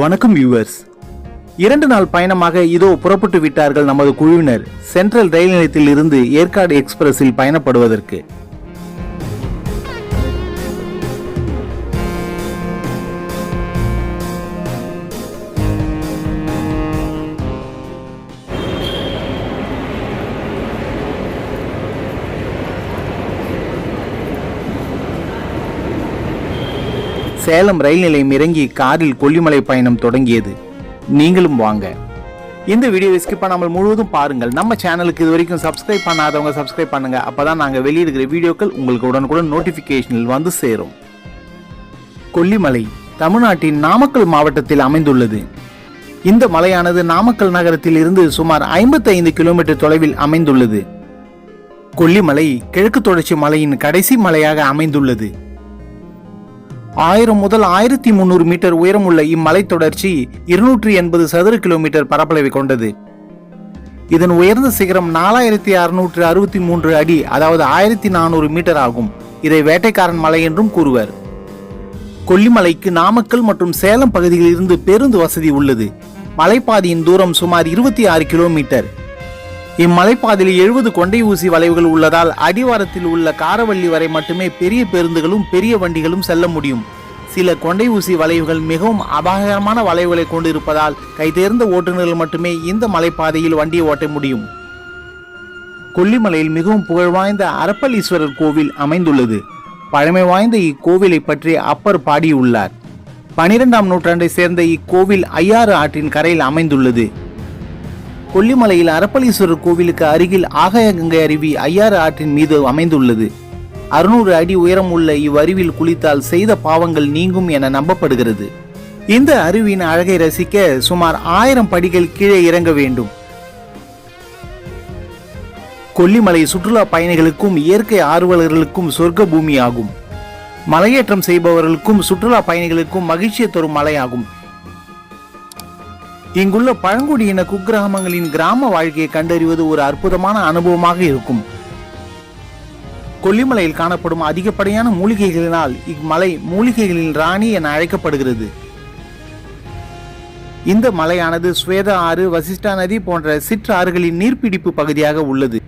வணக்கம் வியூவர்ஸ் இரண்டு நாள் பயணமாக இதோ புறப்பட்டு விட்டார்கள் நமது குழுவினர். சென்ட்ரல் ரயில் நிலையத்தில் இருந்து ஏற்காடு எக்ஸ்பிரஸில் பயணப்படுவதற்கு. சேலம் ரயில் நிலையம் இறங்கி காரில் கொல்லிமலை பயணம் தொடங்கியது. நீங்களும் வாங்க. இந்த வீடியோவை ஸ்கிப் பண்ணாமல் முழுவதும் பாருங்கள். நம்ம சேனலுக்கு இது வரைக்கும் சப்ஸ்கிரைப் பண்ணாதவங்க சப்ஸ்கிரைப் பண்ணுங்க. அப்பதான் நாங்கள் வெளியிடுகிற வீடியோக்கள் உங்களுக்கு உடனுக்குடன் நோட்டிபிகேஷனில் வந்து சேரும். கொல்லிமலை தமிழ்நாட்டின் நாமக்கல் மாவட்டத்தில் அமைந்துள்ளது. இந்த மலையானது நாமக்கல் நகரத்தில் இருந்து சுமார் 55 கிலோமீட்டர் தொலைவில் அமைந்துள்ளது. கொல்லிமலை கிழக்கு தொடர்ச்சி மலையின் கடைசி மலையாக அமைந்துள்ளது. ஆயிரம் முதல் ஆயிரத்தி முன்னூறு மீட்டர் உயரமுள்ள இம்மலை தொடர்ச்சி இருநூற்றி எண்பது சதுர கிலோமீட்டர் பரப்பளவை கொண்டது. இதன் உயர்ந்த சிகரம் நாலாயிரத்தி அறுநூற்று அறுபத்தி மூன்று அடி அதாவது ஆயிரத்தி நானூறு மீட்டர் ஆகும். இதை வேட்டைக்காரன் மலை என்றும் கூறுவர். கொல்லிமலைக்கு நாமக்கல் மற்றும் சேலம் பகுதியில் இருந்து பேருந்து வசதி உள்ளது. மலைப்பாதையின் தூரம் சுமார் இருபத்தி ஆறு கிலோமீட்டர் இம்மலைப்பாதையில் எழுபது கொண்டை ஊசி வளைவுகள் உள்ளதால் அடிவாரத்தில் உள்ள காரவள்ளி வரை மட்டுமே பெரிய பேருந்துகளும் பெரிய வண்டிகளும் செல்ல முடியும். சில கொண்டை ஊசி வளைவுகள் மிகவும் அபாயகரமான வளைவுகளை கொண்டிருப்பதால் கைதேர்ந்த ஓட்டுநர்கள் மட்டுமே இந்த மலைப்பாதையில் வண்டியை ஓட்ட முடியும். கொல்லிமலையில் மிகவும் புகழ்வாய்ந்த அரப்பலீஸ்வரர் கோவில் அமைந்துள்ளது. பழமை வாய்ந்த இக்கோவிலை பற்றி அப்பர் பாடியுள்ளார். பனிரெண்டாம் நூற்றாண்டை சேர்ந்த இக்கோவில் ஐயாறு ஆற்றின் கரையில் அமைந்துள்ளது. கொல்லிமலையில் அரப்பளீஸ்வரர் கோவிலுக்கு அருகில் ஆகாயகங்கை அருவி ஐயாறு ஆற்றின் மீது அமைந்துள்ளது. அறுநூறு அடி உயரம் உள்ள இவ்வருவில் குளித்தால் செய்த பாவங்கள் நீங்கும் என நம்பப்படுகிறது. இந்த அருவியின் அழகை ரசிக்க சுமார் ஆயிரம் படிகள் கீழே இறங்க வேண்டும். கொல்லிமலை சுற்றுலா பயணிகளுக்கும் இயற்கை ஆர்வலர்களுக்கும் சொர்க்க பூமி ஆகும் மலையேற்றம் செய்பவர்களுக்கும் சுற்றுலா பயணிகளுக்கும் மகிழ்ச்சியை தரும் மலையாகும். இங்குள்ள பழங்குடியின குக்கிராமங்களின் கிராம வாழ்க்கையை கண்டறிவது ஒரு அற்புதமான அனுபவமாக இருக்கும். கொல்லிமலையில் காணப்படும் அதிகப்படியான மூலிகைகளினால் இம்மலை மூலிகைகளின் ராணி என அழைக்கப்படுகிறது. இந்த மலையானது ஸ்வேத ஆறு வசிஷ்டா நதி போன்ற சிற்றாறுகளின் நீர்பிடிப்பு பகுதியாக உள்ளது.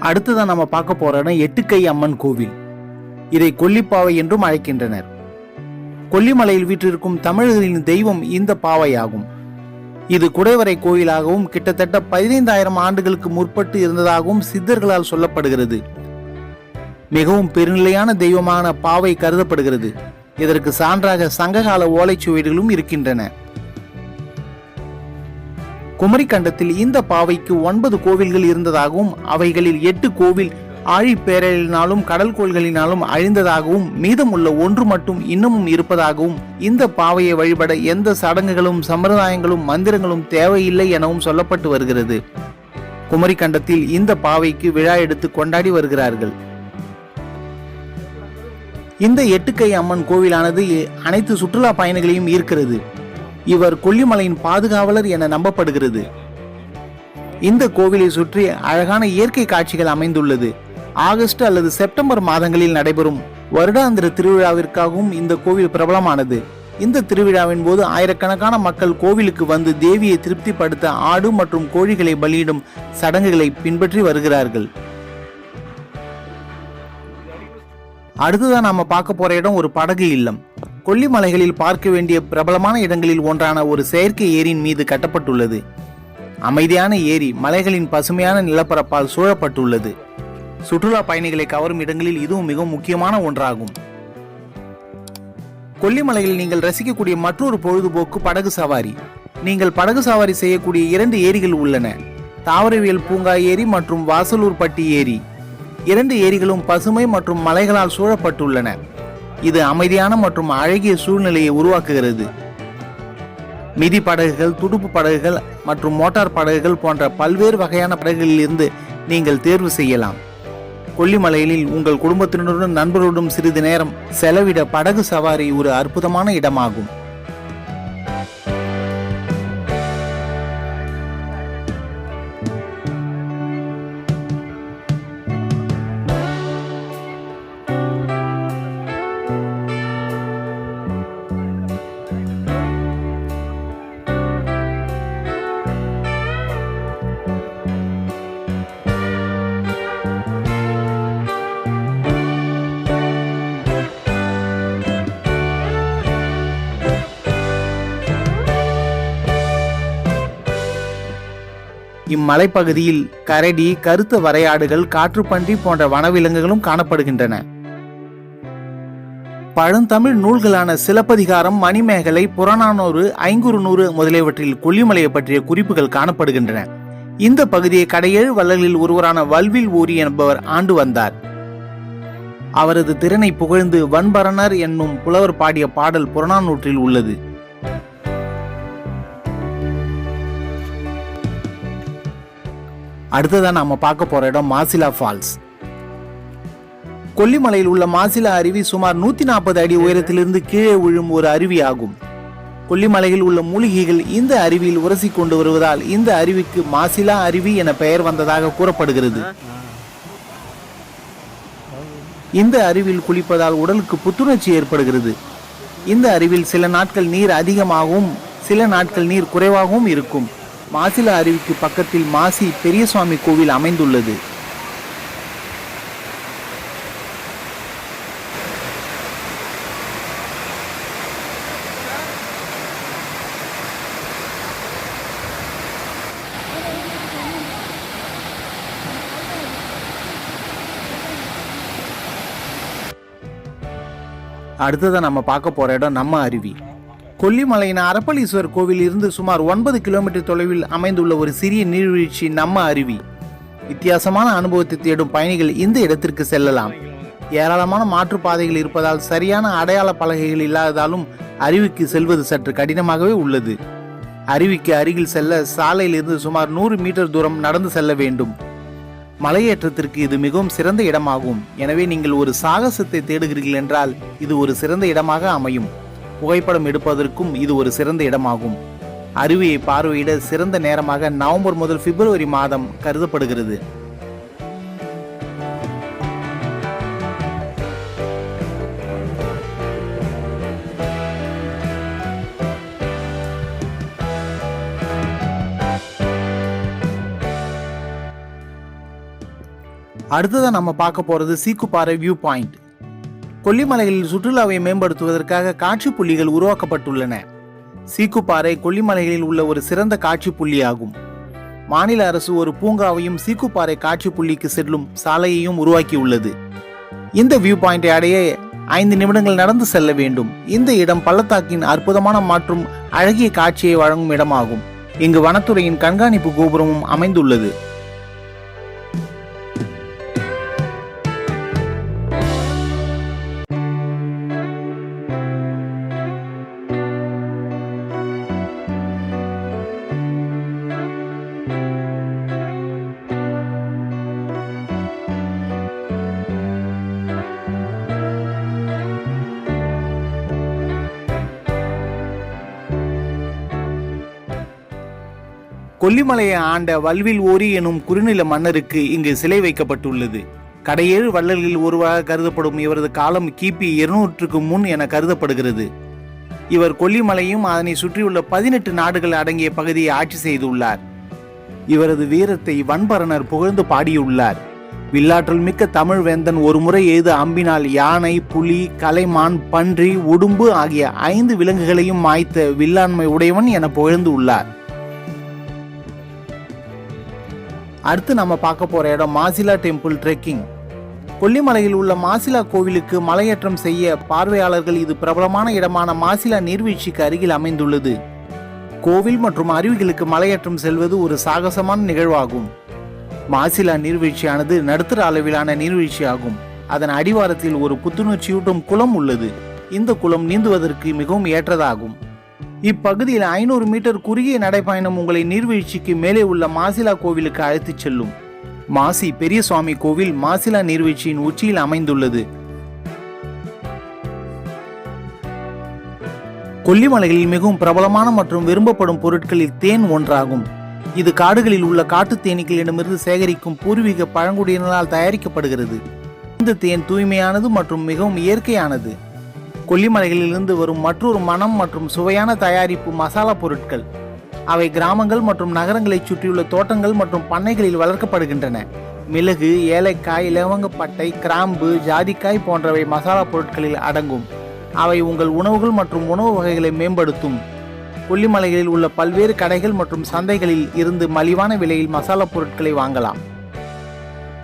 அடுத்ததான் நம்ம பார்க்க போற இடம் எட்டுக்கை அம்மன் கோவில். இதை கொல்லிப்பாவை என்றும் அழைக்கின்றனர். கொல்லிமலையில் வீற்றிருக்கும் தமிழர்களின் தெய்வம் இந்த பாவையாகும். இது குடைவரை கோயிலாகவும் கிட்டத்தட்ட பதினைந்தாயிரம் ஆண்டுகளுக்கு முற்பட்டு இருந்ததாகவும் சித்தர்களால் சொல்லப்படுகிறது. மிகவும் பெருநிலையான தெய்வமான பாவை கருதப்படுகிறது. இதற்கு சான்றாக சங்ககால ஓலைச்சுவடிகளும் இருக்கின்றன. குமரிக்கண்டத்தில் இந்த பாவைக்கு ஒன்பது கோவில்கள் இருந்ததாகவும் அவைகளில் எட்டு கோவில் ஆழிப்பேரலினாலும் கடல் கோள்களினாலும் அழிந்ததாகவும் மீதமுள்ள ஒன்று மட்டும் இன்னமும் இருப்பதாகவும் இந்த பாவையை வழிபட எந்த சடங்குகளும் சம்பிரதாயங்களும் மந்திரங்களும் தேவையில்லை எனவும் சொல்லப்பட்டு வருகிறது. குமரிக்கண்டத்தில் இந்த பாவைக்கு விழா எடுத்து கொண்டாடி வருகிறார்கள். இந்த எட்டுக்கை அம்மன் கோவிலானது அனைத்து சுற்றுலா பயணிகளையும் ஈர்க்கிறது. இவர் கொல்லிமலையின் பாதுகாவலர் என நம்பப்படுகிறது. இந்த கோவிலை சுற்றி அழகான இயற்கை காட்சிகள் அமைந்துள்ளது. ஆகஸ்ட் அல்லது செப்டம்பர் மாதங்களில் நடைபெறும் வருடாந்திர திருவிழாவிற்காகவும் இந்த கோவில் பிரபலமானது. இந்த திருவிழாவின் போது ஆயிரக்கணக்கான மக்கள் கோவிலுக்கு வந்து தேவியை திருப்திப்படுத்த ஆடு மற்றும் கோழிகளை பலியிடும் சடங்குகளை பின்பற்றி வருகிறார்கள். அடுத்ததான் நாம பார்க்க போற இடம் ஒரு படகு இல்லம். கொல்லிமலைகளில் பார்க்க வேண்டிய பிரபலமான இடங்களில் ஒன்றான ஒரு செயற்கை ஏரியின் மீது கட்டப்பட்டுள்ளது. அமைதியான ஏரி மலைகளின் பசுமையான நிலப்பரப்பால் சூழப்பட்டுள்ளது. சுற்றுலா பயணிகளை கவரும் இடங்களில் இதுவும் மிகவும் முக்கியமான ஒன்றாகும். கொல்லிமலையில் நீங்கள் ரசிக்கக்கூடிய மற்றொரு பொழுதுபோக்கு படகு சவாரி. நீங்கள் படகு சவாரி செய்யக்கூடிய இரண்டு ஏரிகள் உள்ளன. தாவரவியல் பூங்கா ஏரி மற்றும் வாசலூர்பட்டி ஏரி. இரண்டு ஏரிகளும் பசுமை மற்றும் மலைகளால் சூழப்பட்டுள்ளன. இது அமைதியான மற்றும் அழகிய சூழ்நிலையை உருவாக்குகிறது. மிதி படகுகள் துடுப்பு படகுகள் மற்றும் மோட்டார் படகுகள் போன்ற பல்வேறு வகையான படகுகளில் இருந்து நீங்கள் தேர்வு செய்யலாம். கொல்லிமலையில் உங்கள் குடும்பத்தினருடன் நண்பர்களுடன் சிறிது நேரம் செலவிட படகு சவாரி ஒரு அற்புதமான இடமாகும். இம்மலைப்பகுதியில் கரடி கருத்த வரையாடுகள் காற்றுப்பன்றி போன்ற வனவிலங்குகளும் காணப்படுகின்றன. பழந்தமிழ் நூல்களான சிலப்பதிகாரம் மணிமேகலை புறநானூறு ஐங்குறுநூறு முதலியவற்றில் கொல்லிமலையை பற்றிய குறிப்புகள் காணப்படுகின்றன. இந்த பகுதியை கடையேழு வள்ளலில் ஒருவரான வல்வில் ஊரி என்பவர் ஆண்டு வந்தார். அவரது திறனை புகழ்ந்து வன்பரணர் என்னும் புலவர் பாடிய பாடல் புறநானூற்றில் உள்ளது. அடுத்ததான் நாம பார்க்க போற இடம் மாசிலா ஃபால்ஸ். கொல்லிமலையில் உள்ள மாசிலா அருவி சுமார் நூத்தி நாற்பது அடி உயரத்திலிருந்து கீழே விழும் ஒரு அருவி ஆகும் கொல்லிமலையில் உள்ள மூலிகைகள் இந்த அருவியில் உரசி கொண்டு வருவதால் இந்த அருவிக்கு மாசிலா அருவி என பெயர் வந்ததாக கூறப்படுகிறது. இந்த அருவியில் குளிப்பதால் உடலுக்கு புத்துணர்ச்சி ஏற்படுகிறது. இந்த அருவியில் சில நாட்கள் நீர் அதிகமாகவும் சில நாட்கள் நீர் குறைவாகவும் இருக்கும். மாசில அருவிக்கு பக்கத்தில் மாசி பெரியசுவாமி கோவில் அமைந்துள்ளது. அடுத்ததான் நம்ம பார்க்க போற இடம் நம்ம அருவி. கொல்லிமலையின் அரப்பளீஸ்வரர் கோவில் இருந்து சுமார் ஒன்பது கிலோமீட்டர் தொலைவில் அமைந்துள்ள ஒரு சிறிய நீர்வீழ்ச்சி நம்ம அருவி. வித்தியாசமான அனுபவத்தை தேடும் பயணிகள் இந்த இடத்திற்கு செல்லலாம். ஏராளமான மாற்றுப்பாதைகள் இருப்பதால் சரியான அடையாள பலகைகள் இல்லாததாலும் அருவிக்கு செல்வது சற்று கடினமாகவே உள்ளது. அருவிக்கு அருகில் செல்ல சாலையிலிருந்து சுமார் நூறு மீட்டர் தூரம் நடந்து செல்ல வேண்டும். மலையேற்றத்திற்கு இது மிகவும் சிறந்த இடமாகும். எனவே நீங்கள் ஒரு சாகசத்தை தேடுகிறீர்கள் என்றால் இது ஒரு சிறந்த இடமாக அமையும். புகைப்படம் எடுப்பதற்கும் இது ஒரு சிறந்த இடமாகும். அருவியை பார்வையிட சிறந்த நேரமாக நவம்பர் முதல் பிப்ரவரி மாதம் கருதப்படுகிறது. அடுத்ததான் நம்ம பார்க்க போறது சீக்குப்பாறை வியூ பாயிண்ட் கொல்லிமலையில் சுற்றுலாவை மேம்படுத்துவதற்காக காட்சி புள்ளிகள் உருவாக்கப்பட்டுள்ளன. சீக்குப்பாறை கொல்லிமலைகளில் உள்ள ஒரு சிறந்த காட்சி புள்ளியாகும். மாநில அரசு ஒரு பூங்காவையும் சீக்குப்பாறை காட்சி புள்ளிக்கு செல்லும் சாலையையும் உருவாக்கியுள்ளது. இந்த வியூ பாயிண்டை அடைய ஐந்து நிமிடங்கள் நடந்து செல்ல வேண்டும். இந்த இடம் பள்ளத்தாக்கின் அற்புதமான மற்றும் அழகிய காட்சியை வழங்கும் இடமாகும். இங்கு வனத்துறையின் கண்காணிப்பு கோபுரமும் அமைந்துள்ளது. கொல்லிமலையை ஆண்ட வல்வில் ஓரி எனும் குறுநில மன்னருக்கு இங்கு சிலை வைக்கப்பட்டுள்ளது. கடையேழு வள்ளல்களில் ஒருவராக கருதப்படும் இவரது காலம் கிபி இருநூற்றுக்கு முன் என கருதப்படுகிறது. இவர் கொல்லிமலையும் அதனை சுற்றியுள்ள பதினெட்டு நாடுகள் அடங்கிய பகுதியை ஆட்சி செய்துள்ளார். இவரது வீரத்தை வன்பரணர் புகழ்ந்து பாடியுள்ளார். வில்லாற்றல் மிக்க தமிழ் வேந்தன் ஒரு முறை எய்த அம்பினால் யானை புலி கலைமான் பன்றி உடும்பு ஆகிய ஐந்து விலங்குகளையும் மாய்த்த வில்லாண்மை உடையவன் என புகழ்ந்து உள்ளார். அடுத்து நம்ம பார்க்க போற இடம் மாசிலா டெம்பிள் ட்ரெக்கிங். கொல்லிமலையில் உள்ள மாசிலா கோவிலுக்கு மலையேற்றம் செய்ய பார்வையாளர்கள் இது பிரபலமான இடமான மாசிலா நீர்வீழ்ச்சிக்கு அருகில் அமைந்துள்ளது. கோவில் மற்றும் அருவிகளுக்கு மலையேற்றம் செல்வது ஒரு சாகசமான நிகழ்வாகும். மாசிலா நீர்வீழ்ச்சியானது நடுத்தர அளவிலான நீர்வீழ்ச்சி ஆகும் அதன் அடிவாரத்தில் ஒரு புத்துணர்ச்சியூட்டும் குளம் உள்ளது. இந்த குளம் நீந்துவதற்கு மிகவும் ஏற்றதாகும். இப்பகுதியில் ஐநூறு மீட்டர் குறுகிய நடைப்பயணம் உங்களை நீர்வீழ்ச்சிக்கு மேலே உள்ள மாசிலா கோவிலுக்கு அழைத்துச் செல்லும். மாசி பெரியசுவாமி கோவில் மாசிலா நீர்வீழ்ச்சியின் உச்சியில் அமைந்துள்ளது. கொல்லிமலைகளில் மிகவும் பிரபலமான மற்றும் விரும்பப்படும் பொருட்களில் தேன் ஒன்றாகும். இது காடுகளில் உள்ள காட்டு தேனீக்களிடமிருந்து சேகரிக்கும் பூர்வீக பழங்குடியினரால் தயாரிக்கப்படுகிறது. இந்த தேன் தூய்மையானது மற்றும் மிகவும் இயற்கையானது. கொல்லிமலைகளிலிருந்து வரும் மற்றொரு மனம் மற்றும் சுவையான தயாரிப்பு மசாலா பொருட்கள். அவை கிராமங்கள் மற்றும் நகரங்களைச் சுற்றியுள்ள தோட்டங்கள் மற்றும் பண்ணைகளில் வளர்க்கப்படுகின்றன. மிளகு ஏலக்காய் இலவங்கப்பட்டை கிராம்பு ஜாதிக்காய் போன்றவை மசாலா பொருட்களில் அடங்கும். அவை உங்கள் உணவுகள் மற்றும் உணவு வகைகளை மேம்படுத்தும். கொல்லிமலைகளில் உள்ள பல்வேறு கடைகள் மற்றும் சந்தைகளில் இருந்து மலிவான விலையில் மசாலா பொருட்களை வாங்கலாம்.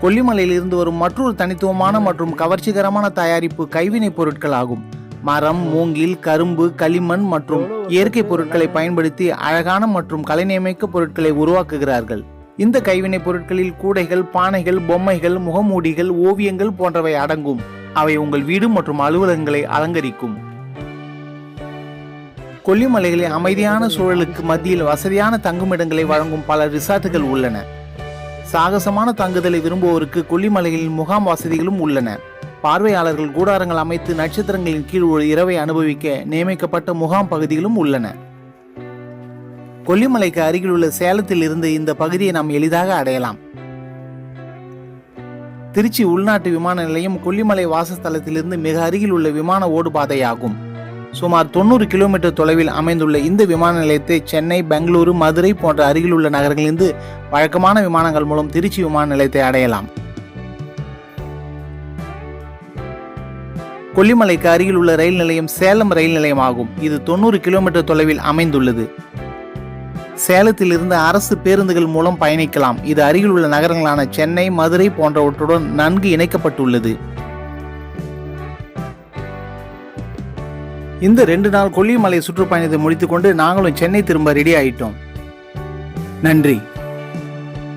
கொல்லிமலையில் இருந்து வரும் மற்றொரு தனித்துவமான மற்றும் கவர்ச்சிகரமான தயாரிப்பு கைவினைப் பொருட்கள் ஆகும். மரம் மூங்கில் கரும்பு களிமண் மற்றும் இயற்கை பொருட்களை பயன்படுத்தி அழகான மற்றும் கலைநியமிக்க பொருட்களை உருவாக்குகிறார்கள். இந்த கைவினைப் பொருட்களில் கூடைகள் பானைகள் பொம்மைகள் முகமூடிகள் ஓவியங்கள் போன்றவை அடங்கும். அவை உங்கள் வீடு மற்றும் அலுவலகங்களை அலங்கரிக்கும். கொல்லிமலைகளில் அமைதியான சூழலுக்கு மத்தியில் வசதியான தங்குமிடங்களை வழங்கும் பல ரிசார்ட்டுகள் உள்ளன. சாகசமான தங்குதலை விரும்புவோருக்கு கொல்லிமலைகளில் முகாம் வசதிகளும் உள்ளன. பார்வையாளர்கள் கூடாரங்கள் அமைத்து நட்சத்திரங்களின் கீழ் ஒரு இரவை அனுபவிக்க நியமிக்கப்பட்ட முகாம் பகுதிகளும் உள்ளன. கொல்லிமலைக்கு அருகிலுள்ள சேலத்தில் இருந்து இந்த பகுதியை நாம் எளிதாக அடையலாம். திருச்சி உள்நாட்டு விமான நிலையம் கொல்லிமலை வாசஸ்தலத்திலிருந்து மிக அருகில் உள்ள விமான ஓடுபாதையாகும். சுமார் தொண்ணூறு கிலோமீட்டர் தொலைவில் அமைந்துள்ள இந்த விமான நிலையத்தை சென்னை பெங்களூரு மதுரை போன்ற அருகிலுள்ள நகரங்களிலிருந்து வழக்கமான விமானங்கள் மூலம் திருச்சி விமான நிலையத்தை அடையலாம். கொல்லிமலைக்கு அருகில் உள்ள ரயில் நிலையம் சேலம் ரயில் நிலையம் ஆகும் இது தொண்ணூறு கிலோமீட்டர் தொலைவில் அமைந்துள்ளது. சேலத்திலிருந்து அரசு பேருந்துகள் மூலம் பயணிக்கலாம். இது அருகில் உள்ள நகரங்களான சென்னை மதுரை போன்றவற்றுடன் நன்கு இணைக்கப்பட்டுள்ளது. இந்த ரெண்டு நாள் கொல்லிமலை சுற்றுப்பயணத்தை முடித்துக்கொண்டு நாங்களும் சென்னை திரும்ப ரெடி ஆயிட்டோம். நன்றி.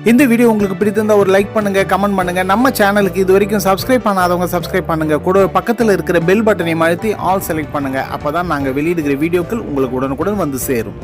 இந்த வீடியோ உங்களுக்கு பிடித்திருந்தா ஒரு லைக் பண்ணுங்க கமெண்ட் பண்ணுங்க. நம்ம சேனலுக்கு இது வரைக்கும் சப்ஸ்கிரைப் பண்ணாதவங்க சப்ஸ்கிரைப் பண்ணுங்க. கூட பக்கத்தில் இருக்கிற பெல் பட்டனை அழுத்தி ஆல் செலக்ட் பண்ணுங்க. அப்பதான் நாங்கள் வெளியிடுகிற வீடியோக்கள் உங்களுக்கு உடனுக்குடன் வந்து சேரும்.